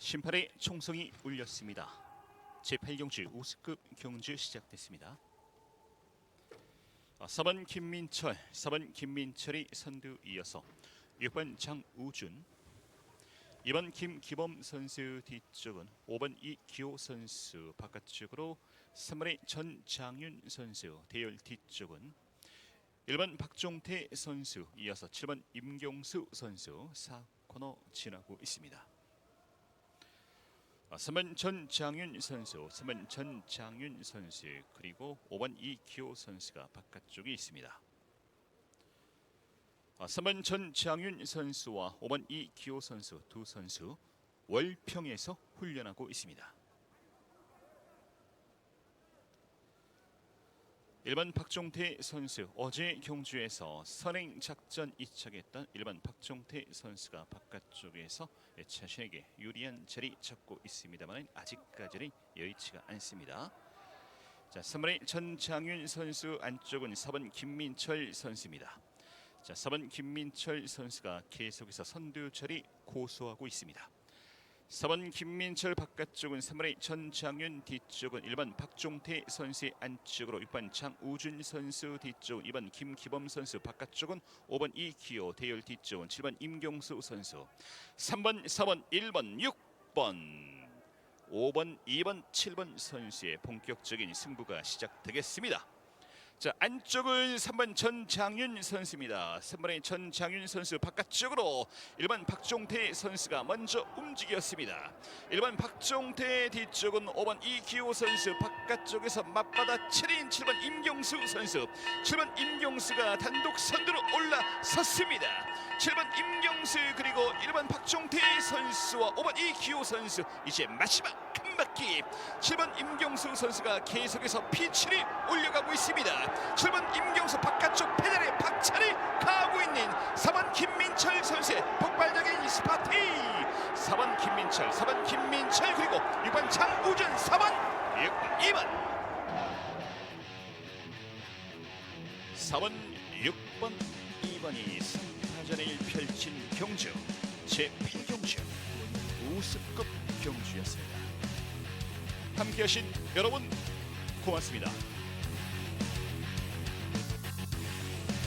심판의 총성이 울렸습니다. 제8경주 우스급 경주 시작됐습니다. 아, 4번 김민철, 4번 김민철이 선두 이어서 6번 장우준, 2번 김기범 선수 뒤쪽은 5번 이기호 선수 바깥쪽으로 3번의 전장윤 선수 대열 뒤쪽은 1번 박종태 선수 이어서 7번 임경수 선수 4코너 지나고 있습니다. 아, 3번 전장윤 선수, 3번 전장윤 선수 그리고 5번 이기호 선수가 바깥쪽에 있습니다. 아, 3번 전장윤 선수와 5번 이기호 선수 두 선수 월평에서 훈련하고 있습니다. 1번 박종태 선수 어제 경주에서 선행 작전 이착했던 1번 박종태 선수가 바깥쪽에서 자신에게 유리한 자리 잡고 있습니다만 아직까지는 여의치가 않습니다. 자, 3번의 전장윤 선수 안쪽은 4번 김민철 선수입니다. 자, 4번 김민철 선수가 계속해서 선두 자리 고수하고 있습니다. 4번 김민철 바깥쪽은 3번의 전장윤 뒤쪽은 1번 박종태 선수의 안쪽으로 6번 장우준 선수 뒤쪽 2번 김기범 선수 바깥쪽은 5번 이기호 대열 뒤쪽은 7번 임경수 선수 3번 4번 1번 6번 5번 2번 7번 선수의 본격적인 승부가 시작되겠습니다. 자 안쪽은 3번 전장윤 선수입니다. 3번의 전장윤 선수 바깥쪽으로 1번 박종태 선수가 먼저 움직였습니다. 1번 박종태 뒤쪽은 5번 이기호 선수 바깥쪽에서 맞받아 7인 7번 임경수 선수 7번 임경수가 단독 선두로 올라섰습니다. 7번 임경수 그리고 1번 박종태 선수와 5번 이기호 선수 이제 마지막 한 바퀴 7번 임경수 선수가 계속해서 피치를 올려가고 있습니다. 7번 임경수 바깥쪽 페달에 박차를 가하고 있는 4번 김민철 선수의 폭발적인 스파티. 4번 김민철 4번 김민철 그리고 6번 장우준 4번 6번 2번. 4번 6번 2번이 승파전을 펼친 경주. 제8경주. 우승급 경주였습니다 함께하신 여러분 고맙습니다